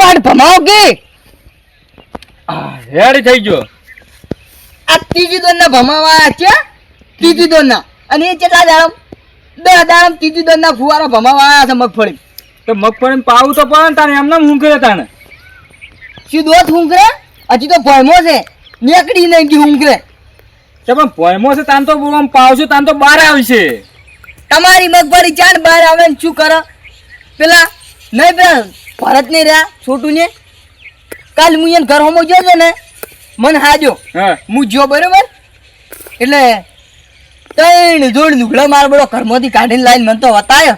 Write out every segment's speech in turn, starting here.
Bad ભમાવો કે ready થઈ ગયો. આ ત્રીજી દોન ના ભમાવા છે ત્રીજી દોન ના અને એ કેટલા દાડમ? દસ દાડમ ત્રીજી દોન ના ફુવારા ભમાવા આવ્યા છે મગફળી. તો મગફળી પાવું તો પણ તારે એમને હુંકરે તાને શું દોત હુંકરે હજી તો ભયમો છે. નીકળી નહીં ગયું હુંકરે તો પણ ભોયમો છે તાન તો આમ પાવશું તાન તો બહાર આવશે તમારી મગફળી ચાણ બહાર આવે ને શું કરો? પેલા નહીં પેલા ભરત નહીં રહ્યા છોટું ને કાલ હું એને ઘર હોમો ગયો છે ને મને હાજો. હું. જો બરોબર? એટલે ત્રણ જોડ લુગડા માર બડો ઘરમાંથી કાઢીને લાઈને મને તો વતાયો.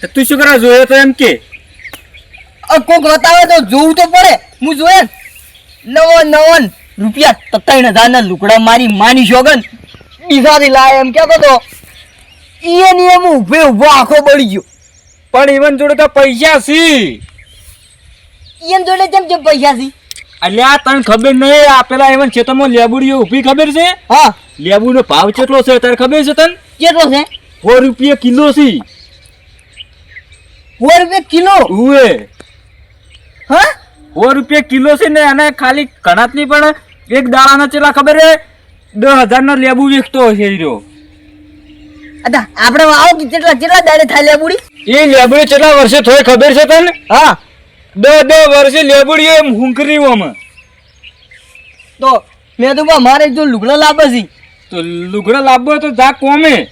તો તું શું કરવા જોયો તો એમ કે? કોક વતાવે તો જોવું તો પડે. હું જોયે. નવો નવો રૂપિયા ત્રણ હજારના લુગડા મારી માની શોગન બીજાથી લાય એમ કહેતો તો. એ નિયમ ઉભે ઊભો આખો બળી ગયો. પણ ઈવન જોડે તો પૈસા સી એમ જોડે જેમ જેમ પૈસા છે? અલ્યા તને ખબર નહીં આ પેલા ઈવન ખેતરમાં લેબુડીઓ ઊભી ખબર છે? હા. લેબુનો ભાવ કેટલો છે તારે ખબર છે તને? કેટલો છે? સો રૂપિયા કિલો છે. સો રૂપિયા કિલો? ઉએ હા? સો રૂપિયા કિલો છે ને અને ખાલી ઘણાતની પણ એક દાડાના ચેલા ખબર છે દસ હજારનો લેબુ વેચતો હશે રહ્યો અદા આપણે આવો કેટલા કેટલા દાડે થાય લેબુડી? એ લેબુડી કેટલા વર્ષે થોય ખબર છે તને? હા. દસ દસ વર્ષે લેબડી એમ હુંકરી આમાં તો મેં તો મારે જો લુગડા લાવે છે. તો લુગડા લાવવો તો જા કોમે.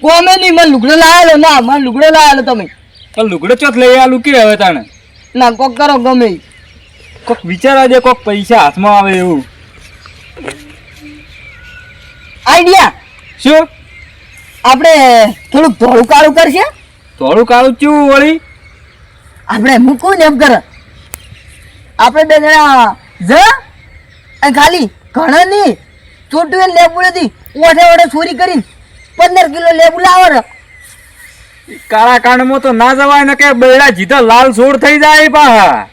કોમે નહીં મને લુગડા લાવેલો. ના મને લુગડા લાવેલો તમે. પણ લુગડો ચોથ લઈ આલું કે હવે તાણે? ના કોક કરો ગમે. કોક વિચારવા દે કોક પૈસા હાથમાં આવે એવું. આઈડિયા? શું? આપણે થોડુંક ધોળું કાળું કરશે? ધોળું કાળું ચેવું વળી? આપણે મૂકવું ને એમ કર. આપણે બે જણા જ અને ખાલી ઘણા નહીં છોટું એ લેબુ હતી ઓઠે ઓઠે ચોરી કરીને પંદર કિલો લેબુ લાવો કાળા કાંડમાં તો ના જવાય ને કે બેડા જીધા લાલ સોળ થઈ જાય પા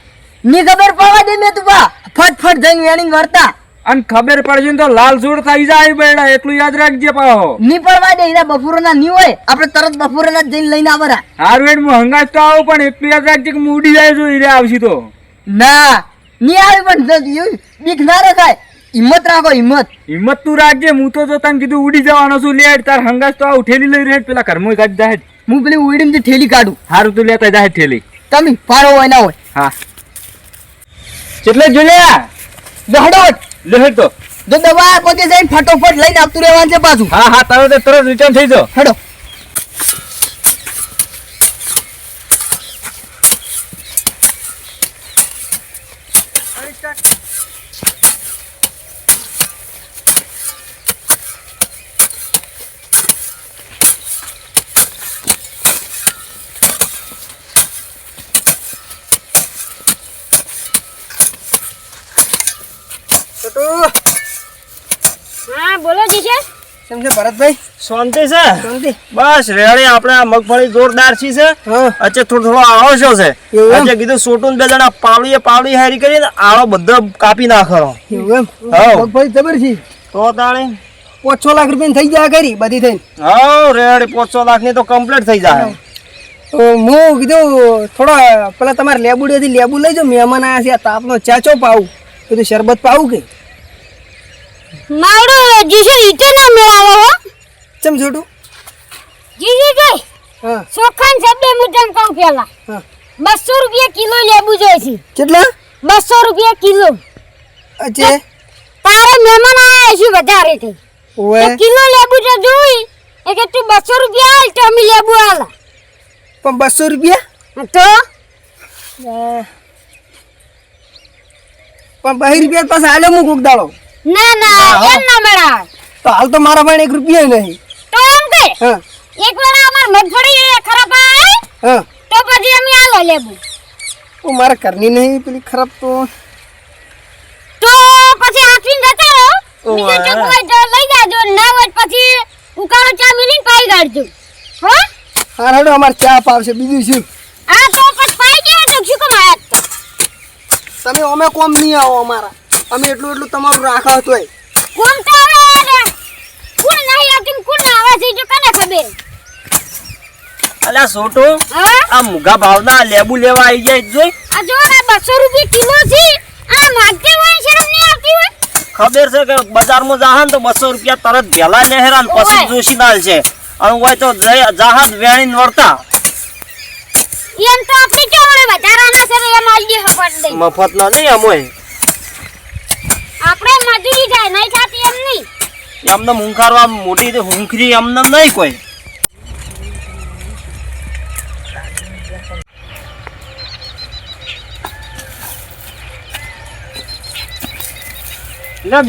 ની ખબર પાવા દે મેં તું બા. ફટ ફટ જઈને વેણી વરતા અને ખબર પડશે તો લાલ સુર થઈ જાય બેડા એટલું યાદ રાખજે પાહો. ની પડવા દે એના બપોરના ની હોય. આપણે તરત બપોરના જ જઈને લઈને આવરા હારું એડ હું હંગાજ તો આવું પણ એટલું યાદ રાખજે કે હું ઉડી જાય છું હીરે આવશે તો. ના ની આવી પણ જ- બીક ના રખાય. હિંમત રાખો હિંમત. હિંમત તું રાખજે હું તો જો તને કીધું ઉડી જવાનો છું લેટ તાર હંગાજ તો આવું ઠેલી લઈ રેટ પેલા ઘરમાં કાઢી જાહે હું પેલી ઉડીને ઠેલી કાઢું. હારું તું લેતા જાહે ઠેલી. તમે ફાળો હોય ના હોય. હા. કેટલે જોયા દોડો તો. જો દવા પોતે જઈને ફટોફટ લઈને આપતું રહેવાનું છે પાછું હા હા તરત તરત રિટર્ન થઈ જાઓ હેડો હા બોલો જીશે સમજે ભરતભાઈ? શાંતિ છે? શાંતિ. બસ રેડી. આપણે આ મગફળી જોરદાર છી છે. હા. અચ્છે થોડો થોડો આળો છે છે? અચ્છે કીધું સોટું બે જણા પાવડીએ પાવડી હારી કરીને આળો બધો કાપી નાખો એમ? મગફળી જબર છે. તો તાણે? પાંચ લાખ રૂપિયા થઈ જાય કરી બધી થઈને. હા રેડી. પાંચસો લાખની તો કમ્પ્લીટ થઈ જાય. તો હું કીધું થોડા પેલા તમારે લેબુડેથી લેબુ લઈ જાઓ. મહેમાન આવ્યા છે તાપનો ચાચો પાવું કીધું શરબત પાવું કે? માવડો જીશે ઈટો ના મેળાવો હો. ચમ જીશે જોઈ હા. સોખાન શબ્દે હું કહું પેલા બસો રૂપિયા કિલો લેબુ જોઈએ છે કેટલા? બસો રૂપિયા કિલો. અજે તારે મહેમાન આયા છે વધારે ઓએ કિલો લેબુ તો જોઈ. એ કે તું બસો રૂપિયા આલ તો અમે લેબુ આલા. પણ બસો રૂપિયા? તો? પણ બહી રૂપિયા પાસે આલે હું કોક દાડો. ના ના એમ ના મેળાવે તો હાલ તો મારા પાસે એક રૂપિયો નહીં. તો એમ કે હા. એક વાર અમાર મગફળી ખરાબ આવે હા. તો પછી અમે આલો લેબુ. ઓ મારા કરની નહીં પેલી ખરાબ તો. તો પછી હાથવીને જતા રહો. બીજો ચોક હોય તો લઈ જાજો ના હોય પછી ઉકાળો ચા મિલી પાઈ કાઢજો. હો? હા હેડો અમારે ચા પાવશે બીજું શું? આ તો પછી પાઈ ગયો તો શું કમાયા? તમે અમે કોમ નહીં આવો અમારા. અમે એટલું એટલું તમારું રાખા હતો કોણ તારે કોણ નહીં આતી ને કોણ આવા છે જો કને ખબર? અલ્યા સોટો આ મુગા ભાવના લેબુ લેવા આવી જાય જોઈ? આ જો ને 200 રૂપિયા કિલો છે. આ માગતે હોય શરમ નહીં આવતી હોય? ખબર છે કે બજારમાં જાહન તો બસો રૂપિયા તરત ભેલા નહેરાન હેરાન પછી જોશી દાલ છે. અને હોય તો જય- જહાજ વેણીને વર્તા એમ તો આપણે મળે વધારાના સર એમ આલજી હફટ દઈ. મફત ના નહીં અમોય આપણે મજૂરી જાય નહીં થતી એમ નહીં એમને હુંકારવા મોટી હુંખરી એમને નહીં કોઈ.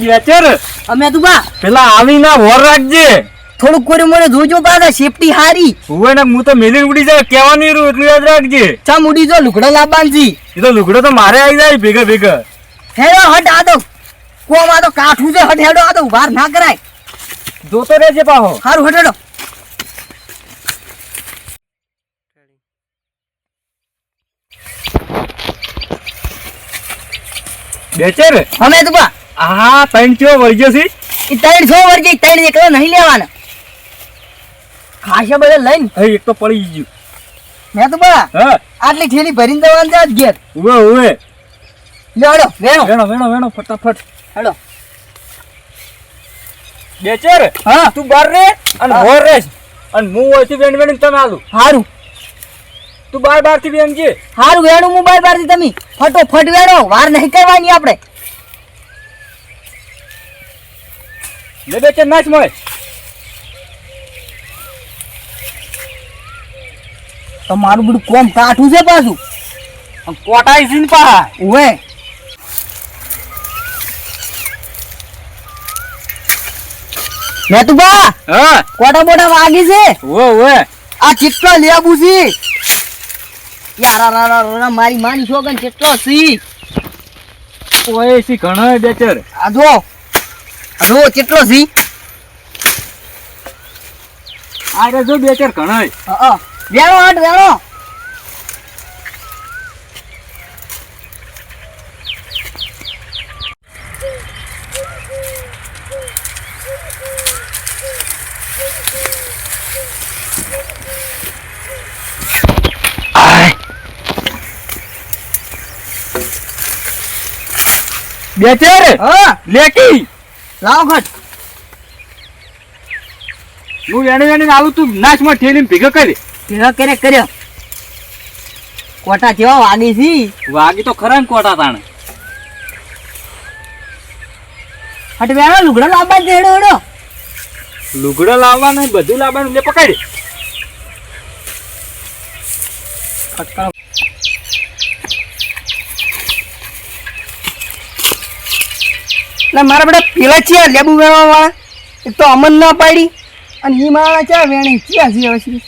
બેચર. અમે તું બા પેલા આવીને વોર રાખજે. થોડુંક કોરી મને જોજો પાછા સેફટી હારી. હુવે ને હું તો મેલી ઉડી જાય કહેવાની એટલું યાદ રાખજે. ચા ઉડી જો લુકડો લાવવાની એ તો લુગડો તો મારે આવી જાય ભેગા ભેગા. હેડો હટ આ તો. કોમ આ તો કાઠું છે હટ હેડો આ તો વાર ના કરાય. જોતો રહેજે પાહો હારું હટ બેચે રે અમે તો બા આ ત્રણ ચો વર્ગ્યો છે ઈ ત્રણ છો વર્ષે ઈ ત્રણ એકલો નહીં લેવાના ખાસા બધા લઈને અહીં એક તો પડી ગયું મેં તો બા હા આટલી થેલી ભરીને દેવાનું છે આજ ઘેર ઉવે ઉવે લેડો વેણો વેણો વેણો વેણો ફટાફટ હેડો બેચર હા. તું બાર રે અને ભોર રેસ અને હું હોયથી વેણ વેણ તમે આલું. હારું. તું બાર બારથી વેણજે હારું વેણું મોબાઈલ બારથી તમે. ફટોફટ વેણો. વાર નહીં કરવાની આપણે. લે બેચર નાચ મળે તો મારું બધું કોમ કાઠું છે પાછું. કોટાઈ છે ને પા ઓવે તું હા. કોટા મોટા વાગી છે? ઓ ઓ. આ ચિત્તો લેબુ છે યાર આ રા રા રા મારી માની છોકન ચિત્તો સી? ઓય સી ઘણો બેચર. આ જો. આ જો ચિત્તો સી. આ રે જો બેચર ઘણો હા વેણો હટ વેણો બેચર હા. લેકી. લાવ ખટ હું એને એને આવું તું નાચમાં ઠેલીને ભેગા કરી. ભેગા કરે કર્યો? કોટા જેવા વાગી છી? વાગી તો ખરા ને કોટા તાણે. હટ વેણો લુગડો લાવવા દે હેડો હેડો. લુગડો લાવવાનું બધું લાવવાનું લે પકડ મારા બધા પેલા છે લેબુ વેણવા વાળા એ તો અમન ના પાડી. અને એ મારા ચા વેણી? ક્યાં છે હવે એટલે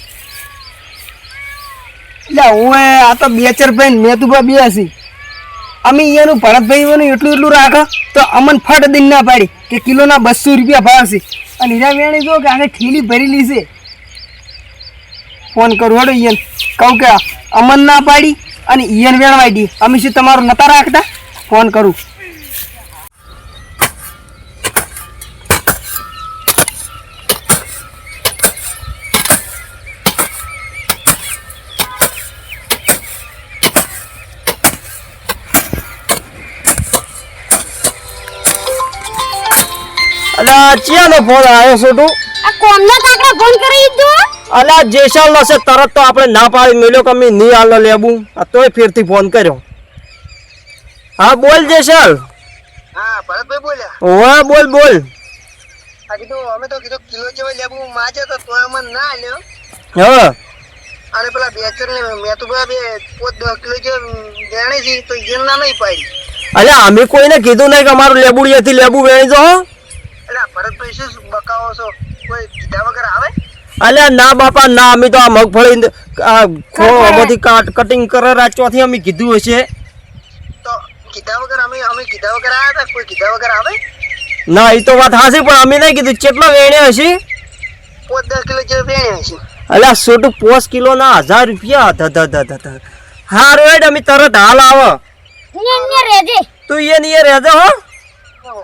હું આ તો બે ચાર ભાઈ મેં તું બે હસી અમે અહીંયાનું ભરતભાઈ એટલું એટલું રાખો તો અમન ફટ દિન ના પાડી કે કિલોના બસો રૂપિયા ભાવ છે અને હીરા વેણી જો કે આને ઠીલી ભરેલી છે. ફોન કરું હડો ઈયન. કહું કે અમન ના પાડી અને ઈયન વેણવાઈ દી. અમે શું તમારું નતા રાખતા? ફોન કરું. અલ્યા ચિયાનો ફોન આવ્યો છોટું આ કોમનો ફોન કરી દીધો? અલ્યા જેસાલ નો છે તરત તો આપણે ના પાડી મેલ્યો કે અમે નહીં હાલો લેબું. આ તોય ફેરથી ફોન કર્યો. હા બોલ જેસાલ. હા ભરતભાઈ બોલ્યા. ઓવા બોલ બોલ. આ કીધું અમે તો કીધું કિલો જેવા લેબું માજે તો તોય અમને ના લ્યો હા. અને પેલા બેચર ને મેં તો બે પોત દસ કિલો જે દેણી છે તો ના નહીં પાડી. અલ્યા અમે કોઈને કીધું નહીં કે અમારું લેબુડિયાથી લેબુ વેણી જો ભરતભાઈ શું બકાવો છો? કોઈ કીધા વગર આવે? અલ્યા ના બાપા ના અમે તો આ મગફળી આ ખો બધી કાટ કટિંગ કરે રાચોથી અમે કીધું હશે. તો કીધા વગર અમે અમે કીધા વગર આવ્યા હતા? કોઈ કીધા વગર આવે? ના એ તો વાત હાસી પણ અમે નહીં કીધું. કેટલો વેણે હશે? પોત દસ કિલો જે વેણી છે અલ્યા સોટું પોસ કિલો ના હજાર રૂપિયા. ધ ધ ધ ધ હારું અમે તરત હાલ આવો. તું એ નહીં રહેજો. હો.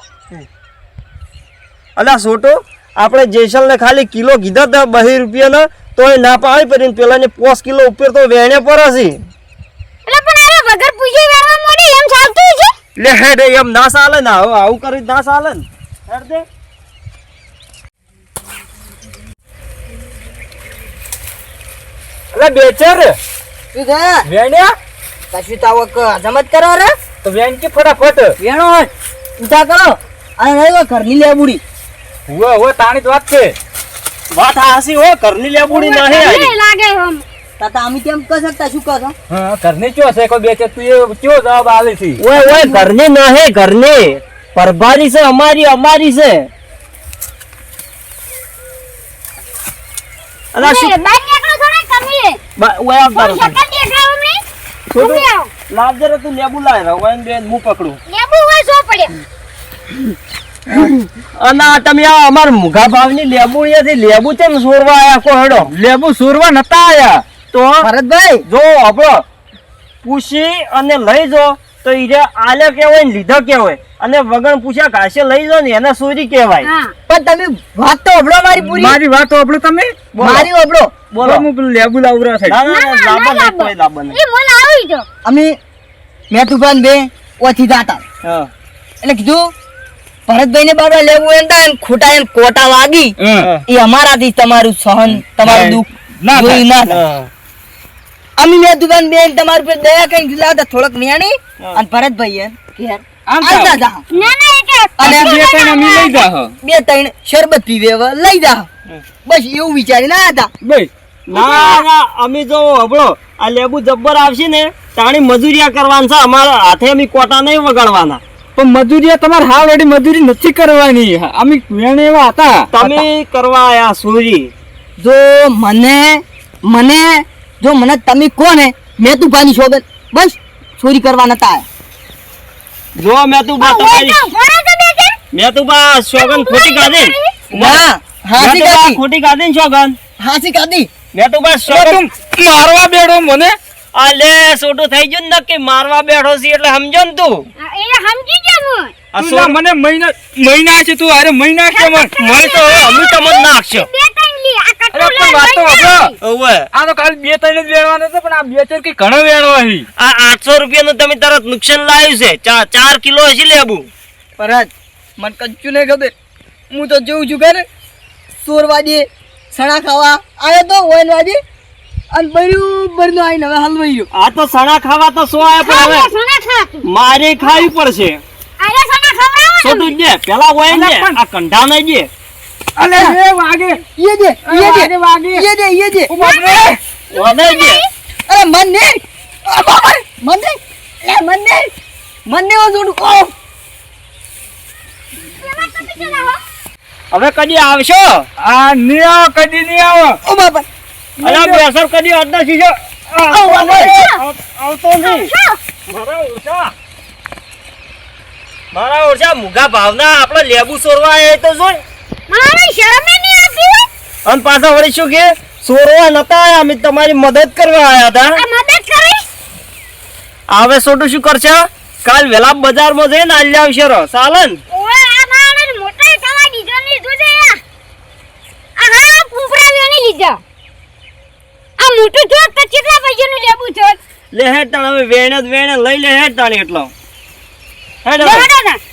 અલ્યા સોટો આપણે જેસલને ખાલી કિલો કીધા હતા બહી રૂપિયાના તો એ ના પાડી પડીને પેલા ને પોસ કિલો ઉપર તો વેણે પર હશે એટલે પણ અરે વગર પૂછે વેરવા લે હેડ એમ ના ચાલે ને હવે આવું કરી ના ચાલે ને. હેડ દે. એટલે બેચર તું છે? વેણ્યા? કશું તાવક હજમત કરો રે? તો વેણ કે ફટાફટ. વેણો ઉઠા કરો. અને રહ્યો લે લેબુડી. હુવે હુવે તાણી જ વાત છે. વાત હાસી હો ઘરની લેબુડી તમને આવી લાગે હમ. તાતા અમે કેમ કહી શકતા શું કહો હા ઘરની ચો છે કોઈ બેચર તું એ કેવો જવાબ આલે છે. ઓય ઓય ઘરની હે ઘરની. પરભારી છે અમારી અમારી છે. અને શું તમે નીકળો છો ને ઓય આવ તારો શકલ દેખાવ અમને? છોટું લાવ જરા તું લેબુ લાય રહો ઓય બેન હું પકડું. લેબુ હોય સો પડ્યા અને તમે આ અમાર મુઘા ભાવની લેબુ અહીંયાથી લેબુ ચમ સોરવા આયા કો હેડો? લેબુ સુરવા નતા આયા. તો ભરતભાઈ? જો આપણો પૂછી અને લઈ જો તો ઈરે આલે કેવાય ને લીધો કેવાય અને વગણ પૂછ્યા ઘાસે લઈ જો ને એને સોરી કહેવાય. પણ તમે વાત તો અભડો મારી પૂરી. મારી વાત સાંભળો તમે? મારી અભડો. બોલો. હું પેલું લેબુ લાવું રહ્યા ના ના ના લાંબા કોઈ લાંબા. નહીં. એ મને આવી જો. અમે મેં તુફાન બે ઓછી જાતા એટલે કીધું ભરતભાઈ ને બાબા લેવું એમ થાય ખોટા એમ કોટા વાગી એ અમારાથી તમારું સહન તમારું દુઃખ ના થાય. જોયું ના થાય. અમે મેં દુકાન બેન તમારી પર દયા કઈ લાવતા થોડોક વ્યાણી. અને ભરતભાઈ એમ ઘેર આમ આવતા ના ના અને બે ત્રણ અમે લઈ જા બે ત્રણ શરબત પીવે લઈ જા. બસ એવું વિચારી ના હતા. બસ. ના ના અમે જો હબળો આ લેબુ જબ્બર આવશે ને તાણી મજૂરિયા કરવાના છે અમારા હાથે અમે કોટા નહીં વગાડવાના. પણ મજૂરી તમારે હાલ રેડી મજૂરી નથી કરવાની. અમે વેણ એવા હતા. તમે કરવા આયા સોરી જો મને મને જો મને તમે કોને મેં તું પાની શોધન બસ ચોરી કરવા નતા. જો મેં તું બા તમારી મેં તું બા સોગન ખોટી કાઢી. ના હાસી કાઢી. ખોટી કાઢી શોગન સોગન હાસી કાઢી. મેં તું બા શોગન મારવા બેડો મને. આ લે સોટું થઈ ગયું ને નક્કી મારવા બેઠો છે એટલે સમજો ને તું. એ સમજી ગયો હું આ તું સો- ના મને મહિના મહિના છે તું અરે મહિના છે મને મને. તો અમે તમને નાખશો બે ત્રણ લી આ કટોલો અરે પણ વાત તો લઈ ઓવે આ તો ખાલી બે ત્રણ જ વેણવાના છે પણ આ બે ચાર કઈ ઘણો વેણવા છે. આ આઠસો રૂપિયાનું તમે તરત નુકસાન લાવ્યું છે. ચાર ચાર કિલો હશે લેબુ. પરત મને કચ્ચું નહીં ખબર. હું તો જોઉં છું કે ચોરવાદી સણા ખાવા. આવ્યો તો વાદી અને બર્યું બરનો આવીને હવે હલવાઈ આ તો સણા ખાવા તો સો આયા પણ હવે મારે ખાવી પડશે. આ સોના ખવડાવો છોટું જ પેલા હોય ને આ કંઢા અલે એ વાગે ઈએ દે ઈએ દે વાગે. ઈએ ઓ વાગે અરે મન? ને મન? ને લે મન? ને મન? ને જોડું કો હવે કદી આવશો? આ નહીં આવો કદી નહીં આવો. ઓ બાપા અલા બેસર કદી અડધા શીશો આવતો નહીં. મારા ઓરછા. મુગા ભાવના આપણે લેબુ સોરવા એ તો જોઈ. મારે શરમે નહીં આવતી હો. અને પાછા વળી શું કે સોરવા નતા આયા અમે તમારી મદદ કરવા આયા હતા. મદદ કરી? હવે છોટું શું કરશે કાલ વેલા બજારમાં જઈને આલ્યા આવશે રો. ચાલે ને ઓએ આ માણસ મોટો થવા દીધો ને લીધું છે આ આ હા કુંપડા વેણી લીધા આ મોટું તો કેટલા પૈસાનું લેવું છે લે હેડ તાણ હવે વેણે જ વેણે લઈ લે હેડ તાણ એટલો. હેડ.